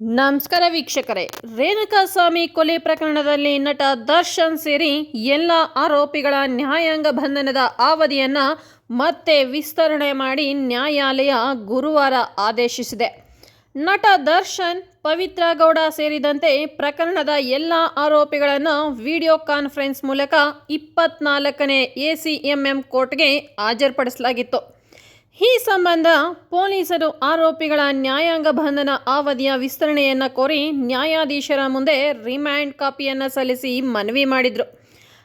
ನಮಸ್ಕಾರ ವೀಕ್ಷಕರೇ. ರೇಣುಕಾಸ್ವಾಮಿ ಕೊಲೆ ಪ್ರಕರಣದಲ್ಲಿ ನಟ ದರ್ಶನ್ ಸೇರಿ ಎಲ್ಲ ಆರೋಪಿಗಳ ನ್ಯಾಯಾಂಗ ಬಂಧನದ ಅವಧಿಯನ್ನು ಮತ್ತೆ ವಿಸ್ತರಣೆ ಮಾಡಿ ನ್ಯಾಯಾಲಯ ಗುರುವಾರ ಆದೇಶಿಸಿದೆ. ನಟ ದರ್ಶನ್, ಪವಿತ್ರ ಗೌಡ ಸೇರಿದಂತೆ ಪ್ರಕರಣದ ಎಲ್ಲ ಆರೋಪಿಗಳನ್ನು ವಿಡಿಯೋ ಕಾನ್ಫರೆನ್ಸ್ ಮೂಲಕ ಇಪ್ಪತ್ನಾಲ್ಕನೇ ಎಂ ಕೋರ್ಟ್ಗೆ ಹಾಜರುಪಡಿಸಲಾಗಿತ್ತು. ಈ ಸಂಬಂಧ ಪೊಲೀಸರು ಆರೋಪಿಗಳ ನ್ಯಾಯಾಂಗ ಬಂಧನ ಅವಧಿಯ ವಿಸ್ತರಣೆಯನ್ನು ಕೋರಿ ನ್ಯಾಯಾಧೀಶರ ಮುಂದೆ ರಿಮ್ಯಾಂಡ್ ಕಾಪಿಯನ್ನು ಸಲ್ಲಿಸಿ ಮನವಿ ಮಾಡಿದರು.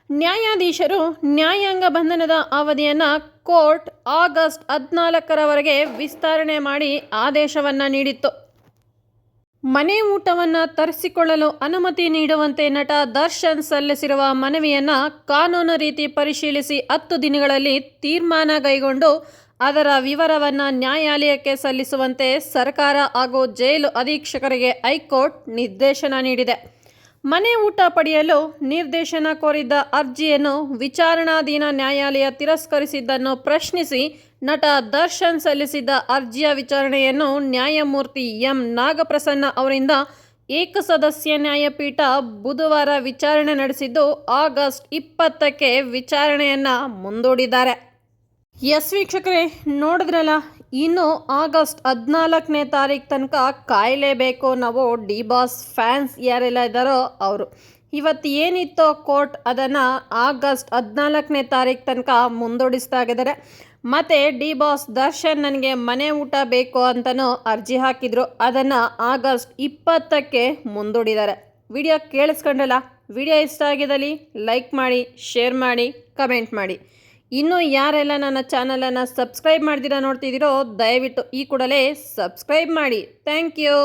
ನ್ಯಾಯಾಧೀಶರು ನ್ಯಾಯಾಂಗ ಬಂಧನದ ಅವಧಿಯನ್ನು ಕೋರ್ಟ್ ಆಗಸ್ಟ್ ಹದಿನಾಲ್ಕರವರೆಗೆ ವಿಸ್ತರಣೆ ಮಾಡಿ ಆದೇಶವನ್ನು ನೀಡಿತ್ತು. ಮನೆ ಊಟವನ್ನು ತರಿಸಿಕೊಳ್ಳಲು ಅನುಮತಿ ನೀಡುವಂತೆ ನಟ ದರ್ಶನ್ ಸಲ್ಲಿಸಿರುವ ಮನವಿಯನ್ನು ಕಾನೂನು ರೀತಿ ಪರಿಶೀಲಿಸಿ ಹತ್ತು ದಿನಗಳಲ್ಲಿ ತೀರ್ಮಾನ ಕೈಗೊಂಡು ಅದರ ವಿವರವನ್ನು ನ್ಯಾಯಾಲಯಕ್ಕೆ ಸಲ್ಲಿಸುವಂತೆ ಸರ್ಕಾರ ಹಾಗೂ ಜೈಲು ಅಧೀಕ್ಷಕರಿಗೆ ಹೈಕೋರ್ಟ್ ನಿರ್ದೇಶನ ನೀಡಿದೆ. ಮನೆ ಊಟ ಪಡೆಯಲು ನಿರ್ದೇಶನ ಕೋರಿದ್ದ ಅರ್ಜಿಯನ್ನು ವಿಚಾರಣಾಧೀನ ನ್ಯಾಯಾಲಯ ತಿರಸ್ಕರಿಸಿದ್ದನ್ನು ಪ್ರಶ್ನಿಸಿ ನಟ ದರ್ಶನ್ ಸಲ್ಲಿಸಿದ್ದ ಅರ್ಜಿಯ ವಿಚಾರಣೆಯನ್ನು ನ್ಯಾಯಮೂರ್ತಿ ಎಂ. ನಾಗಪ್ರಸನ್ನ ಅವರಿಂದ ಏಕಸದಸ್ಯ ನ್ಯಾಯಪೀಠ ಬುಧವಾರ ವಿಚಾರಣೆ ನಡೆಸಿದ್ದು, ಆಗಸ್ಟ್ ಇಪ್ಪತ್ತಕ್ಕೆ ವಿಚಾರಣೆಯನ್ನು ಮುಂದೂಡಿದ್ದಾರೆ. ಎಸ್ ವೀಕ್ಷಕರೇ, ನೋಡಿದ್ರಲ್ಲ, ಇನ್ನು ಆಗಸ್ಟ್ ಹದಿನಾಲ್ಕನೇ ತಾರೀಕು ತನಕ ಕಾಯಲೇಬೇಕು ನಾವು ಡಿ ಬಾಸ್ ಫ್ಯಾನ್ಸ್ ಯಾರೆಲ್ಲ ಇದ್ದಾರೋ ಅವರು. ಇವತ್ತು ಏನಿತ್ತೋ ಕೋರ್ಟ್ ಅದನ್ನು ಆಗಸ್ಟ್ ಹದಿನಾಲ್ಕನೇ ತಾರೀಕು ತನಕ ಮುಂದೂಡಿಸ್ತಾ ಇದ್ದಾರೆ. ಮತ್ತು ಡಿ ಬಾಸ್ ದರ್ಶನ್ ನನಗೆ ಮನೆ ಊಟ ಬೇಕು ಅಂತಲೂ ಅರ್ಜಿ ಹಾಕಿದರು. ಅದನ್ನು ಆಗಸ್ಟ್ ಇಪ್ಪತ್ತಕ್ಕೆ ಮುಂದೂಡಿದ್ದಾರೆ. ವಿಡಿಯೋ ಕೇಳಿಸ್ಕೊಂಡಲ್ಲ ವಿಡಿಯೋ ಇಷ್ಟ ಆಗಿದ್ದಲ್ಲಿ ಲೈಕ್ ಮಾಡಿ, ಶೇರ್ ಮಾಡಿ, ಕಮೆಂಟ್ ಮಾಡಿ. ಇನ್ನೂ ಯಾರೆಲ್ಲ ನನ್ನ ಚಾನಲನ್ನು ಸಬ್ಸ್ಕ್ರೈಬ್ ಮಾಡ್ದಿರಾ ನೋಡ್ತಿದ್ದೀರೋ ದಯವಿಟ್ಟು ಈ ಕೂಡಲೇ ಸಬ್ಸ್ಕ್ರೈಬ್ ಮಾಡಿ. Thank you.